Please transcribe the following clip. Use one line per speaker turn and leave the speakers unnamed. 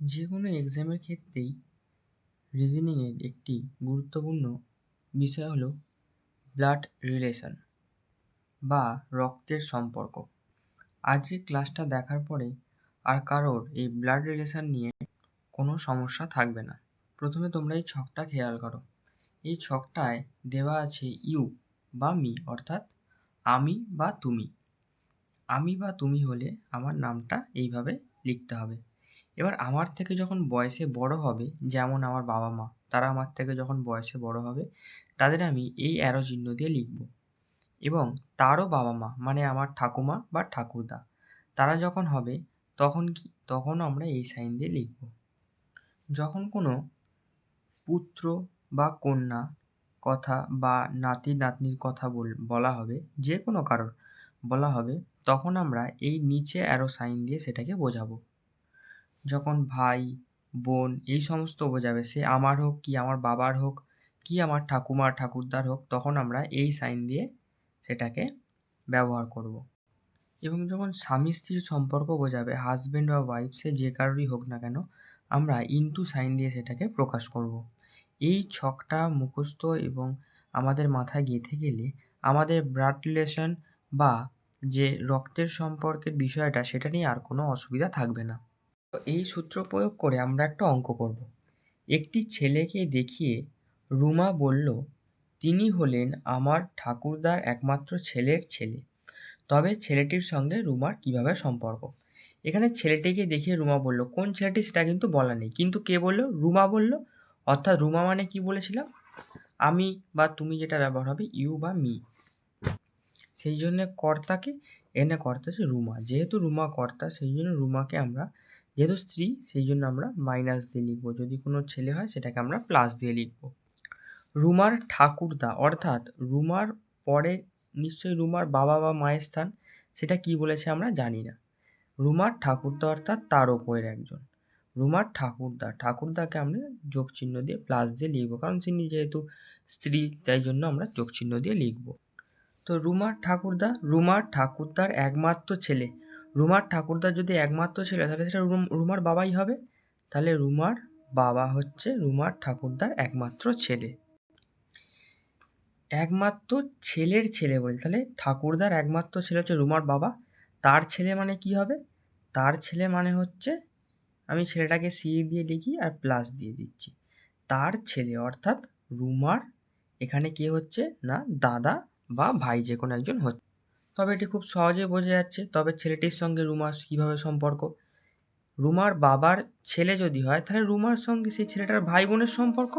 যে কোনো এক্সামের ক্ষেত্রেই রিজনিংয়ের একটি গুরুত্বপূর্ণ বিষয় হলো ব্লাড রিলেশন বা রক্তের সম্পর্ক। আজকের ক্লাসটা দেখার পরে আর কারোর এই ব্লাড রিলেশন নিয়ে কোনো সমস্যা থাকবে না। প্রথমে তোমরা এই ছকটা খেয়াল করো। এই ছকটায় দেওয়া আছে ইউ বা মি অর্থাৎ আমি বা তুমি। আমি বা তুমি হলে আমার নামটা এইভাবে লিখতে হবে। এবার আমার থেকে যখন বয়সে বড় হবে, যেমন আমার বাবা মা, তারা আমার থেকে যখন বয়সে বড় হবে, তাদের আমি এই অ্যারো চিহ্ন দিয়ে লিখব। এবং তারও বাবা মা মানে আমার ঠাকুমা বা ঠাকুরদা, তারা যখন হবে, তখন কি, তখন আমরা এই সাইন দিয়ে লিখব। যখন কোনো পুত্র বা কন্যা কথা বা নাতি নাতনির কথা বল হবে, যে কোনো কারোর বলা হবে, তখন আমরা এই নিচে অ্যারো সাইন দিয়ে সেটাকে বোঝাবো। যখন ভাই, বোন এই সমস্ত বোঝাবে সে আমার হোক কি আমার বাবার হোক কি আমার ঠাকুমার, ঠাকুরদার হোক, তখন আমরা এই সাইন দিয়ে সেটাকে ব্যবহার করব। এবং যখন স্বামী স্ত্রীর সম্পর্ক বোঝাবে হাজব্যান্ড বা ওয়াইফ সে যে কারোরই হোক না কেন, আমরা ইনটু সাইন দিয়ে সেটাকে প্রকাশ করব। এই ছকটা মুখস্থ এবং আমাদের মাথায় গেঁথে গেলে আমাদের ব্লাড রিলেশন বা যে রক্তের সম্পর্কের বিষয়টা, সেটা নিয়ে আর কোনো অসুবিধা থাকবে না। এই সূত্র প্রয়োগ করে আমরা একটা অঙ্ক করব। একটি ছেলেকে দেখিয়ে রুমা বলল, তিনি হলেন আমার ঠাকুরদার একমাত্র ছেলের ছেলে। তবে ছেলেটির সঙ্গে রুমার কীভাবে সম্পর্ক? এখানে ছেলেটিকে দেখিয়ে রুমা বলল, কোন ছেলেটি সেটা কিন্তু বলা নেই। কিন্তু কে বলল? রুমা বলল। অর্থাৎ রুমা মানে কি বলেছিলাম? আমি বা তুমি যেটা ব্যবহার হবে, ইউ বা মি। সেই জন্যে কর্তাকে, এনে কর্তা হচ্ছে রুমা। যেহেতু রুমা কর্তা, সেই জন্য রুমাকে আমরা যেহেতু স্ত্রী, সেই জন্য আমরা মাইনাস দিয়ে লিখব। যদি কোনো ছেলে হয়, সেটাকে আমরা প্লাস দিয়ে লিখব। রুমার ঠাকুরদা, অর্থাৎ রুমার পরে নিশ্চয়ই রুমার বাবা বা মায়ের স্থান, সেটা কি বলেছে আমরা জানি না। রুমার ঠাকুরদা, অর্থাৎ তার ওপরের একজন। রুমার ঠাকুরদা, ঠাকুরদাকে আমরা যোগ চিহ্ন দিয়ে প্লাস দিয়ে লিখব। কারণ তিনি যেহেতু স্ত্রী, তাই জন্য আমরা যোগ চিহ্ন দিয়ে লিখব। তো রুমার ঠাকুরদা, রুমার ঠাকুরদার একমাত্র ছেলে। রুমার ঠাকুরদার যদি একমাত্র ছেলে, তাহলে সেটা রুম, রুমার বাবাই হবে। তাহলে রুমার বাবা হচ্ছে রুমার ঠাকুরদার একমাত্র ছেলে। একমাত্র ছেলের ছেলে বলে, তাহলে ঠাকুরদার একমাত্র ছেলে হচ্ছে রুমার বাবা। তার ছেলে মানে কি হবে? তার ছেলে মানে হচ্ছে, আমি ছেলেটাকে সি দিয়ে লিখি আর প্লাস দিয়ে দিচ্ছি। তার ছেলে অর্থাৎ রুমার, এখানে কে হচ্ছে? না, দাদা বা ভাই যে কোনো একজন হচ্ছে। তবে এটি খুব সহজে বোঝা যাচ্ছে, তবে ছেলেটির সঙ্গে রুমার কীভাবে সম্পর্ক? রুমার বাবার ছেলে যদি হয়, তাহলে রুমার সঙ্গে সেই ছেলেটার ভাই বোনের সম্পর্ক?